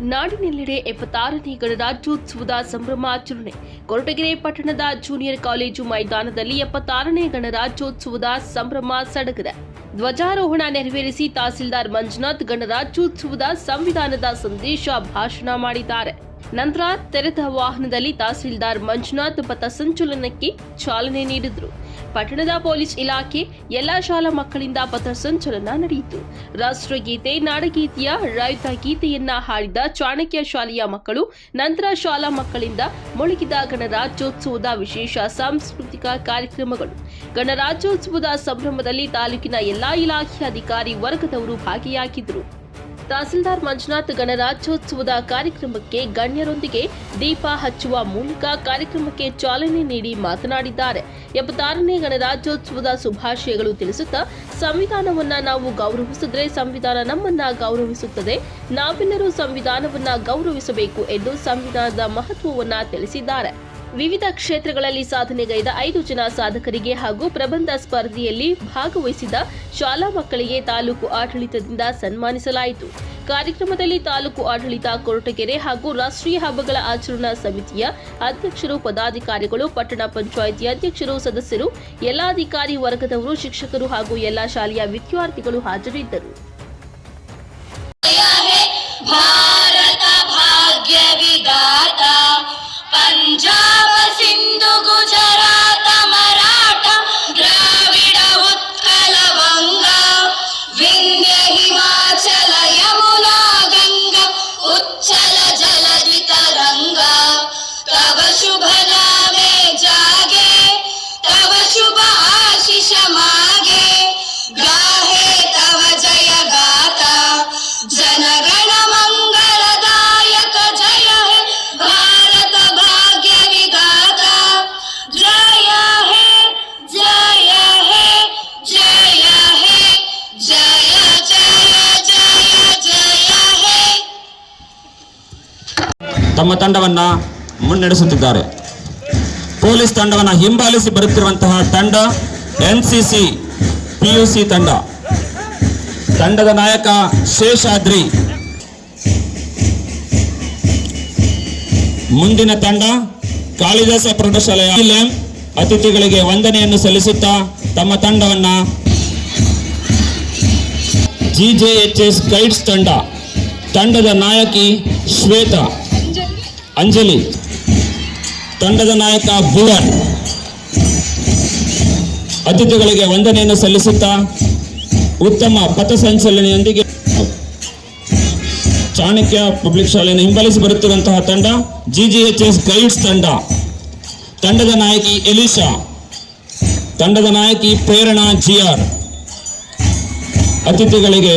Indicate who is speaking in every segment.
Speaker 1: ನಾಡಿನೆಲ್ಲೆಡೆ ಎಪ್ಪತ್ತಾರನೇ ಗಣರಾಜ್ಯೋತ್ಸವದ ಸಂಭ್ರಮಾಚರಣೆ ಕೊರಟಗೆರೆ ಪಟ್ಟಣದ ಜೂನಿಯರ್ ಕಾಲೇಜು ಮೈದಾನದಲ್ಲಿ ಎಪ್ಪತ್ತಾರನೇ ಗಣರಾಜ್ಯೋತ್ಸವದ ಸಂಭ್ರಮ ಸಡಗರ ಧ್ವಜಾರೋಹಣ ನೆರವೇರಿಸಿ ತಹಸೀಲ್ದಾರ್ ಮಂಜುನಾಥ್ ಗಣರಾಜ್ಯೋತ್ಸವದ ಸಂವಿಧಾನದ ಸಂದೇಶ ಭಾಷಣ ಮಾಡಿದ್ದಾರೆ. ನಂತರ ತೆರೆದ ವಾಹನದಲ್ಲಿ ತಹಸೀಲ್ದಾರ್ ಮಂಜುನಾಥ್ ಪಥಸಂಚಲನಕ್ಕೆ ಚಾಲನೆ ನೀಡಿದರು. ಪಟ್ಟಣದ ಪೊಲೀಸ್ ಇಲಾಖೆ ಎಲ್ಲಾ ಶಾಲಾ ಮಕ್ಕಳಿಂದ ಪಥಸಂಚಲನ ನಡೆಯಿತು. ರಾಷ್ಟ್ರಗೀತೆ, ನಾಡಗೀತೆಯ ರಾಯುತ ಗೀತೆಯನ್ನ ಹಾಡಿದ ಚಾಣಕ್ಯ ಶಾಲೆಯ ಮಕ್ಕಳು ನಂತರ ಶಾಲಾ ಮಕ್ಕಳಿಂದ ಮುಳುಗಿದ ಗಣರಾಜ್ಯೋತ್ಸವದ ವಿಶೇಷ ಸಾಂಸ್ಕೃತಿಕ ಕಾರ್ಯಕ್ರಮಗಳು. ಗಣರಾಜ್ಯೋತ್ಸವದ ಸಂಭ್ರಮದಲ್ಲಿ ತಾಲೂಕಿನ ಎಲ್ಲಾ ಇಲಾಖೆ ಅಧಿಕಾರಿ ವರ್ಗದವರು ಭಾಗಿಯಾಗಿದ್ದರು. ತಹಸೀಲ್ದಾರ್ ಮಂಜುನಾಥ್ ಗಣರಾಜ್ಯೋತ್ಸವದ ಕಾರ್ಯಕ್ರಮಕ್ಕೆ ಗಣ್ಯರೊಂದಿಗೆ ದೀಪ ಹಚ್ಚುವ ಮೂಲಕ ಕಾರ್ಯಕ್ರಮಕ್ಕೆ ಚಾಲನೆ ನೀಡಿ ಮಾತನಾಡಿದ್ದಾರೆ. ಎಪ್ಪತ್ತಾರನೇ ಗಣರಾಜ್ಯೋತ್ಸವದ ಶುಭಾಶಯಗಳು ತಿಳಿಸುತ್ತಾ, ಸಂವಿಧಾನವನ್ನ ನಾವು ಗೌರವಿಸಿದ್ರೆ ಸಂವಿಧಾನ ನಮ್ಮನ್ನ ಗೌರವಿಸುತ್ತದೆ. ನಾವೆಲ್ಲರೂ ಸಂವಿಧಾನವನ್ನ ಗೌರವಿಸಬೇಕು ಎಂದು ಸಂವಿಧಾನದ ಮಹತ್ವವನ್ನ ತಿಳಿಸಿದ್ದಾರೆ. ವಿವಿಧ ಕ್ಷೇತ್ರಗಳಲ್ಲಿ ಸಾಧನೆಗೈದ ಐದು ಜನ ಸಾಧಕರಿಗೆ ಹಾಗೂ ಪ್ರಬಂಧ ಸ್ಪರ್ಧೆಯಲ್ಲಿ ಭಾಗವಹಿಸಿದ ಶಾಲಾ ಮಕ್ಕಳಿಗೆ ತಾಲೂಕು ಆಡಳಿತದಿಂದ ಸನ್ಮಾನಿಸಲಾಯಿತು. ಕಾರ್ಯಕ್ರಮದಲ್ಲಿ ತಾಲೂಕು ಆಡಳಿತ, ಕೊರಟಗೆರೆ ಹಾಗೂ ರಾಷ್ಟ್ರೀಯ ಹಬ್ಬಗಳ ಆಚರಣಾ ಸಮಿತಿಯ ಅಧ್ಯಕ್ಷರು, ಪದಾಧಿಕಾರಿಗಳು, ಪಟ್ಟಣ ಪಂಚಾಯಿತಿ ಅಧ್ಯಕ್ಷರು, ಸದಸ್ಯರು, ಎಲ್ಲಾ ಅಧಿಕಾರಿ ವರ್ಗದವರು, ಶಿಕ್ಷಕರು ಹಾಗೂ ಎಲ್ಲಾ ಶಾಲೆಯ ವಿದ್ಯಾರ್ಥಿಗಳು ಹಾಜರಿದ್ದರು.
Speaker 2: ಭಾರತ ಭಾಗ್ಯ
Speaker 3: ತಮ್ಮ ತಂಡವನ್ನ ಮುನ್ನಡೆಸುತ್ತಿದ್ದಾರೆ. ಪೊಲೀಸ್ ತಂಡವನ್ನ ಹಿಂಬಾಲಿಸಿ ಬರುತ್ತಿರುವಂತಹ ತಂಡ ಎನ್ ಸಿಸಿ ಪಿಯುಸಿ ತಂಡ. ತಂಡದ ನಾಯಕ ಶೇಷಾದ್ರಿ. ಮುಂದಿನ ತಂಡ ಕಾಳಿದಾಸ ಪ್ರೌಢಶಾಲೆಯ ಅತಿಥಿಗಳಿಗೆ ವಂದನೆಯನ್ನು ಸಲ್ಲಿಸುತ್ತಾ ತಮ್ಮ ತಂಡವನ್ನ ಜಿಜೆಎಚ್ಎಸ್ ಗೈಡ್ಸ್ ತಂಡ. ತಂಡದ ನಾಯಕಿ ಶ್ವೇತಾ. ಅಂಜಲಿ, ತಂಡದ ನಾಯಕ ಭುವನ್ ಅತಿಥಿಗಳಿಗೆ ವಂದನೆಯನ್ನು ಸಲ್ಲಿಸುತ್ತಾ ಉತ್ತಮ ಪಥಸಂಚಲನೆಯೊಂದಿಗೆ ಚಾಣಕ್ಯ ಪಬ್ಲಿಕ್ ಶಾಲೆಯನ್ನು ಹಿಂಬಾಲಿಸಿ ಬರುತ್ತಿರುವಂತಹ ತಂಡ ಜಿಜಿಎಚ್ಎಸ್ ಗೈಡ್ಸ್ ತಂಡ. ತಂಡದ ನಾಯಕಿ ಎಲಿಶಾ, ತಂಡದ ನಾಯಕಿ ಪ್ರೇರಣಾ ಜಿಆರ್ ಅತಿಥಿಗಳಿಗೆ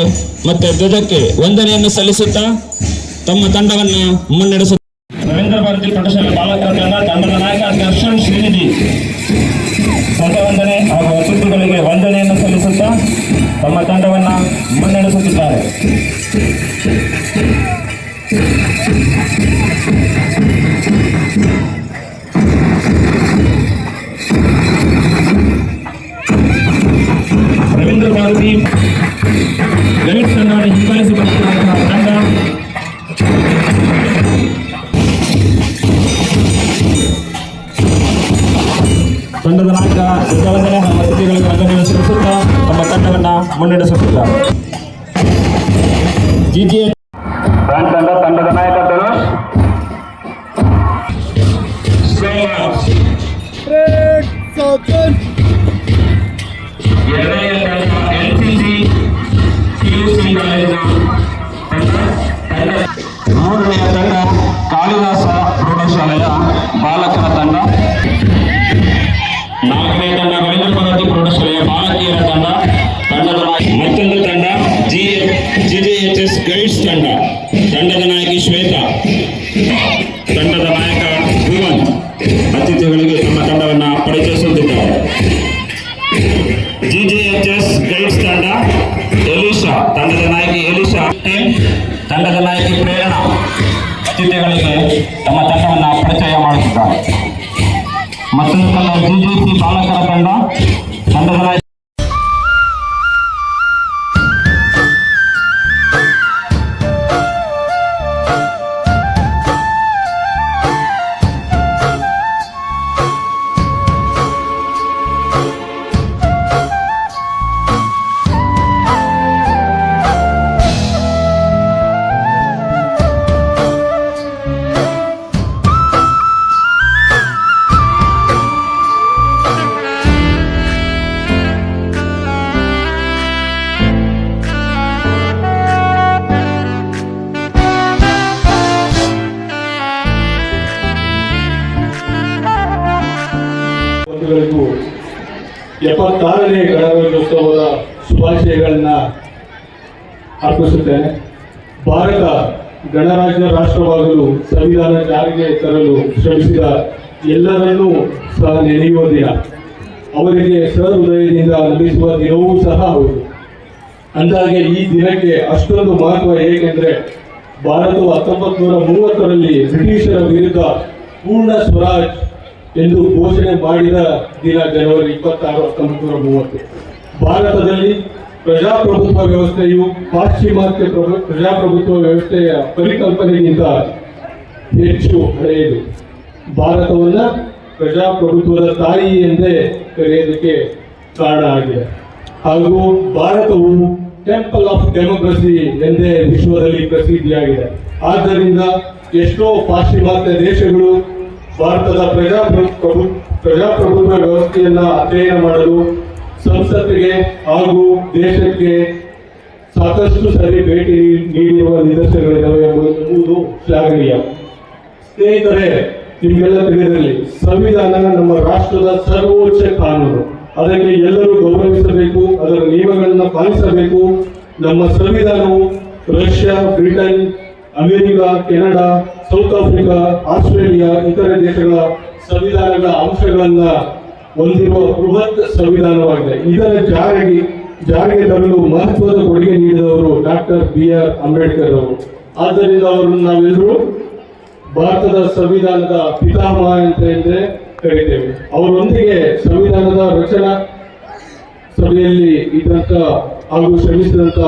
Speaker 3: ಮತ್ತೆ ಧ್ವಜಕ್ಕೆ ವಂದನೆಯನ್ನು ಸಲ್ಲಿಸುತ್ತಾ ತಮ್ಮ ತಂಡವನ್ನು ಮುನ್ನಡೆಸುತ್ತಾರೆ ರವೀಂದ್ರ ಬಾಲಕರ್ಗನ ತಂಡ ತಂಡದ ನಾಯಕ ದರ್ಶನ್ ಶ್ರೀನಿಧಿ. ವಂದನೆ ಹಾಗೂ ಅತಿಥಿಗಳಿಗೆ ವಂದನೆಯನ್ನು ಸಲ್ಲಿಸುತ್ತಾ ತಮ್ಮ ತಂಡವನ್ನು ಮುನ್ನಡೆಸುತ್ತಿದ್ದಾರೆ. ಶ್ರೀನಿವಾಸ್ ಎರಡನೇ ತಂಡ ಎನ್ಸಿಸಿ ಪಿಯುಸಿ ಕಾಲೇಜಿನ ತಂಡ ತಂಡ ಮೂರನೆಯ ತಂಡ ಕಾಳಿದಾಸ ಪ್ರೌಢಶಾಲೆಯ ಬಾಲಕರ ತಂಡ ನಾಲ್ಕನೇ ತಂಡ ರವೀಂದ್ರ ಭಾರತಿ ಪ್ರೌಢಶಾಲೆಯ ಬಾಲಕಿಯರ ತಂಡ ತಂಡದ ನಾಯಕ ಮತ್ತೊಂದು ತಂಡ ಜಿ ಜಿಜೆಎಚ್ಎಸ್ ಗೈಡ್ಸ್ ತಂಡ ತಂಡದ ನಾಯಕಿ ಶ್ವೇತಾ ಎಲಿಶಾ, ತಂಡದ ನಾಯಕಿ ಎಲಿಶಾ ತಂಡದ ನಾಯಕಿ ಪ್ರೇರಣಾ ಅತಿಥಿಗಳಿಗೆ ತಮ್ಮ ತಂಡವನ್ನು ಪರಿಚಯ ಮಾಡುತ್ತಿದ್ದಾರೆ. ಮತ್ತೊಂದು ತಂಡ ಜಿಜಿಸಿ ಬಾಲಕರ ತಂಡ. ತಂಡದ ನಾಯಕ
Speaker 4: ಎಪ್ಪತ್ತಾರನೇ ಗಣರಾಜ್ಯೋತ್ಸವದ ಶುಭಾಶಯಗಳನ್ನ ಅರ್ಪಿಸುತ್ತೇನೆ. ಭಾರತ ಗಣರಾಜ್ಯ ರಾಷ್ಟ್ರವಾಗಲು ಸಂವಿಧಾನ ಜಾರಿಗೆ ತರಲು ಶ್ರಮಿಸಿದ ಎಲ್ಲರನ್ನೂ ಸಹ ನೆನೆಯುವ ದಿನ. ಅವರಿಗೆ ಸಹೃದಯದಿಂದ ಲಭಿಸುವ ದಿನವೂ ಸಹ ಹೌದು. ಅಂದಾಗೆ ಈ ದಿನಕ್ಕೆ ಅಷ್ಟೊಂದು ಮಹತ್ವ ಏಕೆಂದರೆ ಭಾರತವು ಹತ್ತೊಂಬತ್ತು ನೂರ ಮೂವತ್ತರಲ್ಲಿ ಬ್ರಿಟಿಷರ ವಿರುದ್ಧ ಪೂರ್ಣ ಸ್ವರಾಜ್ ಎಂದು ಘೋಷಣೆ ಮಾಡಿದ ದಿನ ಜನವರಿ ಇಪ್ಪತ್ತಾರು ಹತ್ತೊಂಬತ್ತು ನೂರ ಮೂವತ್ತು. ಭಾರತದಲ್ಲಿ ಪ್ರಜಾಪ್ರಭುತ್ವ ವ್ಯವಸ್ಥೆಯು ಪಾಶ್ಚಿಮಾತ್ಯ ಪ್ರಜಾಪ್ರಭುತ್ವ ವ್ಯವಸ್ಥೆಯ ಪರಿಕಲ್ಪನೆಗಿಂತ ಹೆಚ್ಚು ಹಳೆಯದು. ಭಾರತವನ್ನ ಪ್ರಜಾಪ್ರಭುತ್ವದ ತಾಯಿ ಎಂದೇ ಕರೆಯೋದಕ್ಕೆ ಕಾರಣ ಆಗಿದೆ. ಹಾಗೂ ಭಾರತವು ಟೆಂಪಲ್ ಆಫ್ ಡೆಮೋಕ್ರಸಿ ಎಂದೇ ವಿಶ್ವದಲ್ಲಿ ಪ್ರಸಿದ್ಧಿಯಾಗಿದೆ. ಆದ್ದರಿಂದ ಎಷ್ಟೋ ಪಾಶ್ಚಿಮಾತ್ಯ ದೇಶಗಳು ಭಾರತದ ಪ್ರಜಾಪ್ರಭು ಪ್ರಜಾಪ್ರಭುತ್ವ ವ್ಯವಸ್ಥೆಯನ್ನ ಅಧ್ಯಯನ ಮಾಡಲು ಸಂಸತ್ತಿಗೆ ಹಾಗೂ ದೇಶಕ್ಕೆ ಸಾಕಷ್ಟು ಸರಿ ಭೇಟಿ ನೀಡಿರುವ ನಿದರ್ಶನಗಳಿದ್ದಾವೆ ಎಂಬುದು ಶ್ಲಾಘನೀಯ. ಸ್ನೇಹಿತರೆ, ನಿಮಗೆಲ್ಲ ತಿಳಿದಿರಲಿ, ಸಂವಿಧಾನ ನಮ್ಮ ರಾಷ್ಟ್ರದ ಸರ್ವೋಚ್ಚ ಕಾನೂನು. ಅದಕ್ಕೆ ಎಲ್ಲರೂ ಗೌರವಿಸಬೇಕು, ಅದರ ನಿಯಮಗಳನ್ನು ಪಾಲಿಸಬೇಕು. ನಮ್ಮ ಸಂವಿಧಾನವು Russia, Britain America, Canada, South Africa, Australia, ಇತರ ದೇಶಗಳ ಸಂವಿಧಾನಗಳ ಅಂಶಗಳನ್ನ ಹೊಂದಿರುವ ಬೃಹತ್ ಸಂವಿಧಾನವಾಗಿದೆ. ಇದರ ಜಾರಿಗೆ ಜಾರಿಗೆ ತರಲು ಮಹತ್ವದ ಕೊಡುಗೆ ನೀಡಿದವರು ಡಾಕ್ಟರ್ ಬಿ ಆರ್ ಅಂಬೇಡ್ಕರ್ ಅವರು. ಆದ್ದರಿಂದ ಅವರನ್ನು ನಾವೆಲ್ಲರೂ ಭಾರತದ ಸಂವಿಧಾನದ ಪಿತಾಮಹ ಅಂತ ಎಂದೇ ಕರೀತೇವೆ. ಅವರೊಂದಿಗೆ ಸಂವಿಧಾನದ ರಚನಾ ಸಭೆಯಲ್ಲಿ ಇದ್ದಂತ ಹಾಗೂ ಶ್ರಮಿಸಿದಂಥ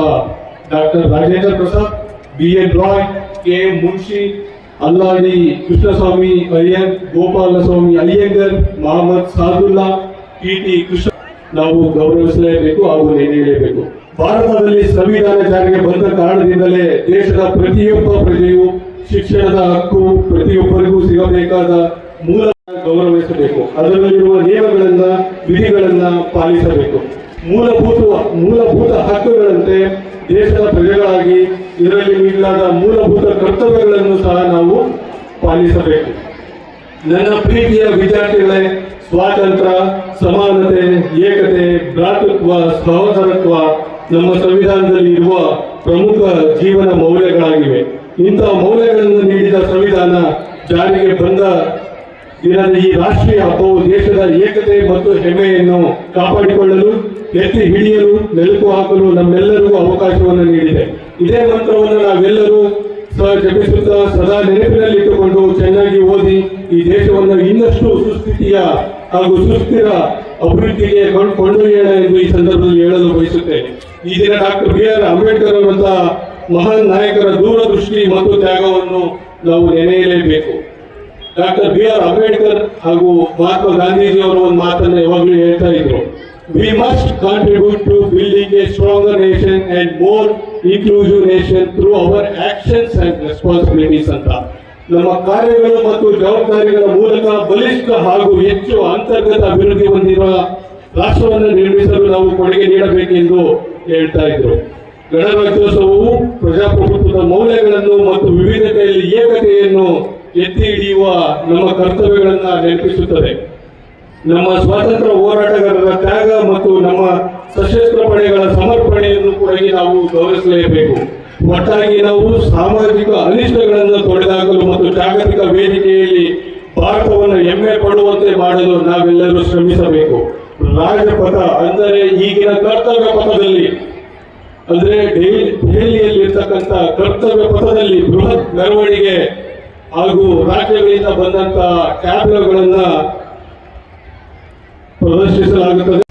Speaker 4: doctor Rajendra Prasad B N Roy, K M Munshi Alladi Krishnaswami Iyer Gopalaswami Ayyangar Mohammed Saadulla T T Krishna. ನಾವು ಗೌರವಿಸಲೇಬೇಕು ಹಾಗೂ ನೆನೆಯಲೇಬೇಕು ಭಾರತದಲ್ಲಿ ಸಂವಿಧಾನ ಜಾರಿಗೆ ಬಂದ ಕಾರಣದಿಂದಲೇ ದೇಶದ ಪ್ರತಿಯೊಬ್ಬ ಪ್ರಜೆಯು ಶಿಕ್ಷಣದ ಹಕ್ಕು ಪ್ರತಿಯೊಬ್ಬರಿಗೂ ಸಿಗಬೇಕಾದ ಮೂಲ ಗೌರವಿಸಬೇಕು. ಅದರಲ್ಲಿರುವ ನಿಯಮಗಳನ್ನ, ವಿಧಿಗಳನ್ನ ಪಾಲಿಸಬೇಕು. ಮೂಲಭೂತ ಮೂಲಭೂತ ಹಕ್ಕುಗಳಂತೆ ದೇಶದ ಪ್ರಜೆಗಳಾಗಿ ಇದರಲ್ಲಿ ನೀಡಲಾದ ಮೂಲಭೂತ ಕರ್ತವ್ಯಗಳನ್ನು ಸಹ ನಾವು ಪಾಲಿಸಬೇಕು. ನನ್ನ ಪ್ರೀತಿಯ ವಿದ್ಯಾರ್ಥಿಗಳೇ, ಸ್ವಾತಂತ್ರ್ಯ, ಸಮಾನತೆ, ಏಕತೆ, ಭ್ರಾತೃತ್ವ, ಸಹೋದರತ್ವ ನಮ್ಮ ಸಂವಿಧಾನದಲ್ಲಿ ಇರುವ ಪ್ರಮುಖ ಜೀವನ ಮೌಲ್ಯಗಳಾಗಿವೆ. ಇಂತಹ ಮೌಲ್ಯಗಳನ್ನು ನೀಡಿದ ಸಂವಿಧಾನ ಜಾರಿಗೆ ಬಂದ ದಿನದ ಈ ರಾಷ್ಟ್ರೀಯ ಹಬ್ಬವು ದೇಶದ ಏಕತೆ ಮತ್ತು ಹೆಮ್ಮೆಯನ್ನು ಕಾಪಾಡಿಕೊಳ್ಳಲು ಎತ್ತಿ ಹಿಡಿಯಲು, ನೆಲುಕು ಹಾಕಲು ನಮ್ಮೆಲ್ಲರಿಗೂ ಅವಕಾಶವನ್ನು ನೀಡಿದೆ. ಇದೇ ಮಂತ್ರವನ್ನು ನಾವೆಲ್ಲರೂ ಜಪಿಸುತ್ತಾ ಸದಾ ನೆನಪಿನಲ್ಲಿಟ್ಟುಕೊಂಡು ಚೆನ್ನಾಗಿ ಓದಿ ಈ ದೇಶವನ್ನು ಇನ್ನಷ್ಟು ಸುಸ್ಥಿತಿಯ ಹಾಗೂ ಸುಸ್ಥಿರ ಅಭಿವೃದ್ಧಿಗೆ ಕೊಂಡು- ಕೊಂಡೊಯ್ಯೋಣ ಎಂದು ಈ ಸಂದರ್ಭದಲ್ಲಿ ಹೇಳಲು ಬಯಸುತ್ತೇನೆ. ಈ ದಿನ ಡಾಕ್ಟರ್ ಬಿ ಆರ್ ಅಂಬೇಡ್ಕರ್ ಅವರಂತಹ ಮಹಾನ್ ನಾಯಕರ ದೂರದೃಷ್ಟಿ ಮತ್ತು ತ್ಯಾಗವನ್ನು ನಾವು ನೆನೆಯಲೇಬೇಕು. ಡಾಕ್ಟರ್ ಬಿ ಆರ್ ಅಂಬೇಡ್ಕರ್ ಹಾಗೂ ಮಹಾತ್ಮ ಗಾಂಧೀಜಿ ಅವರು ಒಂದು ಮಾತನ್ನು ಯಾವಾಗಲೂ ಹೇಳ್ತಾ ಇದ್ರು. We must contribute to building a stronger nation and more inclusive nation through our actions and responsibilities, ಅಂತ. ನಮ್ಮ ಕಾರ್ಯಗಳು ಮತ್ತು ಜವಾಬ್ದಾರಿಗಳ ಮೂಲಕ ಬಲಿಷ್ಠ ಹಾಗೂ ಹೆಚ್ಚು ಅಂತರ್ಗತ ಅಭಿವೃದ್ಧಿ ಹೊಂದಿರುವ ರಾಷ್ಟ್ರವನ್ನು ನಿರ್ಮಿಸಲು ನಾವು ಕೊಡುಗೆ ನೀಡಬೇಕೆಂದು ಹೇಳ್ತಾ ಇದ್ರು. ಗಣರಾಜ್ಯೋತ್ಸವವು ಪ್ರಜಾಪ್ರಭುತ್ವದ ಮೌಲ್ಯಗಳನ್ನು ಮತ್ತು ವಿವಿಧತೆಯಲ್ಲಿ ಏಕತೆಯನ್ನು ಎತ್ತಿ ಹಿಡಿಯುವ ನಮ್ಮ ಕರ್ತವ್ಯಗಳನ್ನು ನೆನಪಿಸುತ್ತದೆ. ನಮ್ಮ ಸ್ವಾತಂತ್ರ್ಯ ಹೋರಾಟಗಾರರ ತ್ಯಾಗ ನಮ್ಮ ಸಶಸ್ತ್ರ ಪಡೆಗಳ ಸಮರ್ಪಣೆಯನ್ನು ಕೂಡ ನಾವು ಗೌರವಿಸಲೇಬೇಕು. ಒಟ್ಟಾಗಿ ನಾವು ಸಾಮಾಜಿಕ ಅನಿಷ್ಟಗಳನ್ನು ತೊಡೆದಾಗಲು ಮತ್ತು ಜಾಗತಿಕ ವೇದಿಕೆಯಲ್ಲಿ ಭಾರತವನ್ನು ಹೆಮ್ಮೆ ಪಡುವಂತೆ ಮಾಡಲು ನಾವೆಲ್ಲರೂ ಶ್ರಮಿಸಬೇಕು. ರಾಜಪಥ ಅಂದರೆ ಈಗಿನ ಕರ್ತವ್ಯ ಪಥದಲ್ಲಿ, ಅಂದ್ರೆ ದೆಹಲಿ ದೆಹಲಿಯಲ್ಲಿ ಇರ್ತಕ್ಕಂಥ ಕರ್ತವ್ಯ ಪಥದಲ್ಲಿ ಬೃಹತ್ ಮೆರವಣಿಗೆ ಹಾಗೂ ರಾಜ್ಯಗಳಿಂದ ಬಂದಂತಹ ಟ್ಯಾಬ್ಲೋಗಳನ್ನ ಪ್ರದರ್ಶಿಸಲಾಗುತ್ತದೆ.